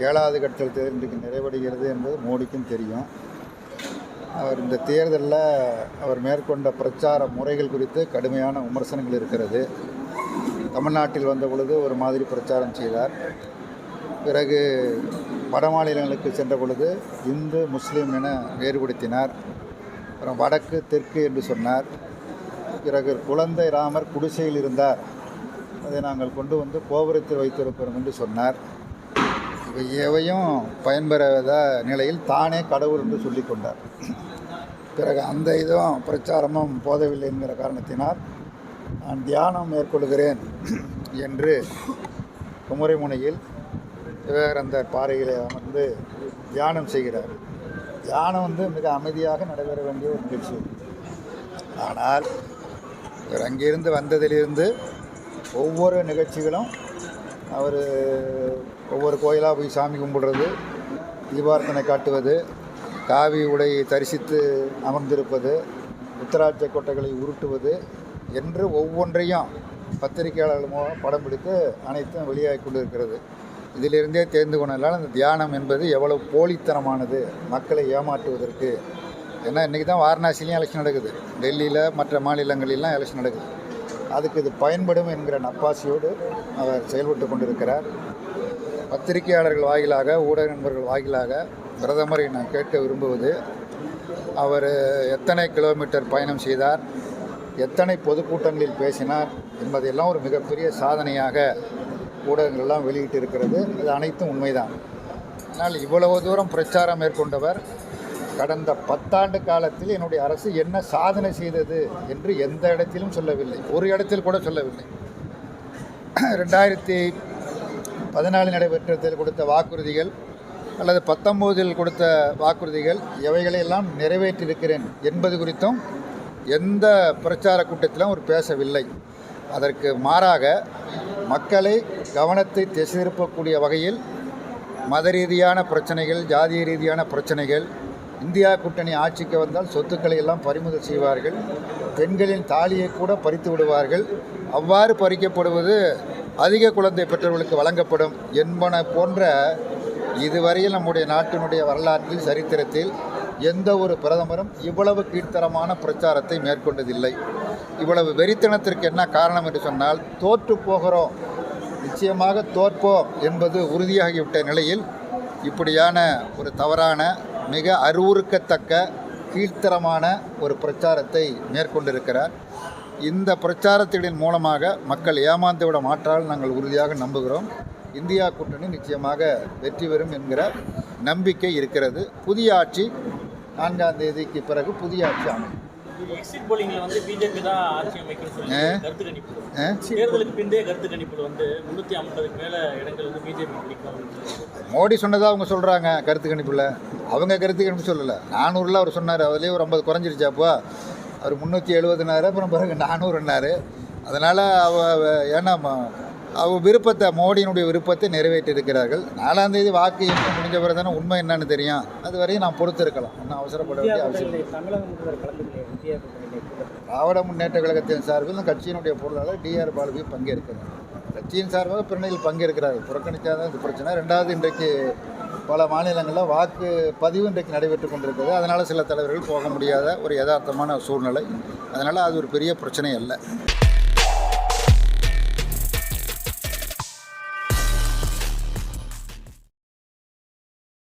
ஏழாவது கட்ட தேர்தல் இன்றைக்கு நிறைவடைகிறது என்பது மோடிக்கும் தெரியும். அவர் இந்த தேர்தலில் அவர் மேற்கொண்ட பிரச்சார முறைகள் குறித்து கடுமையான விமர்சனங்கள் இருக்கிறது. தமிழ்நாட்டில் வந்த பொழுது ஒரு மாதிரி பிரச்சாரம் செய்தார். பிறகு வட மாநிலங்களுக்கு சென்ற பொழுது இந்து முஸ்லீம் என வேறுபடுத்தினார். அப்புறம் வடக்கு தெற்கு என்று சொன்னார். பிறகு குழந்தை ராமர் குடிசையில் இருந்தார். அதை நாங்கள் கொண்டு வந்து கோபுரத்தில் வைத்திருக்கிறோம் என்று சொன்னார். இவை எவையும் பயன்பெறாத நிலையில் தானே கடவுள் என்று சொல்லிக் கொண்டார். பிறகு அந்த இதுவும் பிரச்சாரமும் போதவில்லை என்கிற காரணத்தினால் நான் தியானம் மேற்கொள்கிறேன் என்று குமரிமுனையில் விவேகானந்தர் பாறையில் அமர்ந்து தியானம் செய்கிறார். தியானம் வந்து மிக அமைதியாக நடைபெற வேண்டிய ஒரு நிகழ்ச்சி. ஆனால் இவர் அங்கிருந்து வந்ததிலிருந்து ஒவ்வொரு நிகழ்ச்சிகளும் அவர் ஒவ்வொரு கோயிலாக போய் சாமி கும்பிடுறது தீபார்த்தனை காட்டுவது காவி உடை தரிசித்து அமர்ந்திருப்பது உத்தராட்ச கொட்டைகளை உருட்டுவது என்று ஒவ்வொன்றையும் பத்திரிகையாளர்கள் மூலம் படம் பிடித்து அனைத்தும் வெளியாகி கொண்டிருக்கிறது. இதிலிருந்தே தெரிந்து கொண்டதால் அந்த தியானம் என்பது எவ்வளவு போலித்தனமானது மக்களை ஏமாற்றுவதற்கு. ஏன்னா இன்றைக்கி தான் வாரணாசிலையும் எலெக்ஷன் நடக்குது. டெல்லியில் மற்ற மாநிலங்களிலாம் எலெக்ஷன் நடக்குது. அதுக்கு இது பயன்படும் என்கிற நப்பாசியோடு அவர் செயல்பட்டு கொண்டிருக்கிறார். பத்திரிகையாளர்கள் வாயிலாக ஊடக நண்பர்கள் வாயிலாக பிரதமரை நான் கேட்க விரும்புவது அவர் எத்தனை கிலோமீட்டர் பயணம் செய்தார் எத்தனை பொதுக்கூட்டங்களில் பேசினார் என்பதெல்லாம் ஒரு மிகப்பெரிய சாதனையாக ஊடகங்கள்லாம் வெளியிட்டு இருக்கிறது இது அனைத்தும் உண்மைதான். ஆனால் இவ்வளவு தூரம் பிரச்சாரம் மேற்கொண்டவர் கடந்த பத்தாண்டு காலத்தில் என்னுடைய அரசு என்ன சாதனை செய்தது என்று எந்த இடத்திலும் சொல்லவில்லை. ஒரு இடத்தில் கூட சொல்லவில்லை. ரெண்டாயிரத்தி பதினாலு நடைபெற்றதில் கொடுத்த வாக்குறுதிகள் அல்லது பத்தொம்போதில் கொடுத்த வாக்குறுதிகள் எவைகளையெல்லாம் நிறைவேற்றியிருக்கிறேன் என்பது குறித்தும் எந்த பிரச்சார கூட்டத்திலும் அவர் பேசவில்லை. அதற்கு மாறாக மக்களை கவனத்தை திசை திருப்பக்கூடிய வகையில் மத ரீதியான பிரச்சனைகள் ஜாதிய ரீதியான பிரச்சனைகள் இந்தியா கூட்டணி ஆட்சிக்கு வந்தால் சொத்துக்களை எல்லாம் பறிமுதல் செய்வார்கள். பெண்களின் தாலியை கூட பறித்து விடுவார்கள். அவ்வாறு பறிக்கப்படுவது அதிக குழந்தை பெற்றவர்களுக்கு வழங்கப்படும். என்பன போன்ற இதுவரையில் நம்முடைய நாட்டினுடைய வரலாற்றில் சரித்திரத்தில் எந்த ஒரு பிரதமரும் இவ்வளவு கீழ்த்தரமான பிரச்சாரத்தை மேற்கொண்டதில்லை. இவ்வளவு வெறித்தனத்திற்கு என்ன காரணம் என்று சொன்னால் தோற்று போகிறோம். நிச்சயமாக தோற்போம் என்பது உறுதியாகிவிட்ட நிலையில் இப்படியான ஒரு தவறான மிக அறிவுறுக்கத்தக்க கீழ்த்தரமான ஒரு பிரச்சாரத்தை மேற்கொண்டிருக்கிறார். இந்த பிரச்சாரத்தின் மூலமாக மக்கள் ஏமாந்துவிட மாற்றால் நாங்கள் உறுதியாக நம்புகிறோம். இந்தியா கூட்டணி நிச்சயமாக வெற்றி பெறும் என்கிற நம்பிக்கை இருக்கிறது. புதிய ஆட்சி நான்காம் தேதிக்கு பிறகு புதிய ஆட்சி அமையும். எக்ஸிட் போலிங்ல வந்து பிஜேபி தான் ஆட்சி அமைக்கும்னு சொல்லி? கருத்து கணிப்பு? தேர்தலுக்கு பிந்தைய கருத்து கணிப்புல வந்து முன்னூத்தி ஐம்பதுக்கு மேல இடங்கள் வந்து பிஜேபி பிடிக்கும் மோடி சொன்னதா அவங்க சொல்கிறாங்க கருத்து கணிப்பில். அவங்க கருத்து கணிப்பு சொல்லலை. நானூறில் அவர் சொன்னார் அதுலேயே ஒரு ஐம்பது குறைஞ்சிருச்சாப்போ அவர் முந்நூற்றி எழுபதுனாரு அப்புறம் பிறகு நானூறுன்னாரு. அதனால் அவ- ஏன்னா ம- அவ விருப்பத்தை மோடியினுடைய விருப்பத்தை நிறைவேற்றியிருக்கிறார்கள். நாலாம் தேதி வாக்கு எண்ண முடிஞ்ச பிறகு தானே உண்மை என்னன்னு தெரியும். அது வரையும் நான் பொறுத்து இருக்கலாம் ஒன்றும் அவசரப்பட வேண்டிய அவசியம் இல்லை. திராவிட முன்னேற்ற கழகத்தின் சார்பில் கட்சியினுடைய பொருளாளர் டிஆர் பாலுவி பங்கேற்கிறார். கட்சியின் சார்பாக பின்னணியில் பங்கேற்கிறார்கள் புறக்கணிக்காத இது பிரச்சனை. ரெண்டாவது இன்றைக்கு பல மாநிலங்களில் வாக்கு பதிவு இன்றைக்கு நடைபெற்று கொண்டிருக்கிறது. அதனால் சில தலைவர்கள் போக முடியாத ஒரு யதார்த்தமான சூழ்நிலை. அதனால் அது ஒரு பெரிய பிரச்சனை அல்ல.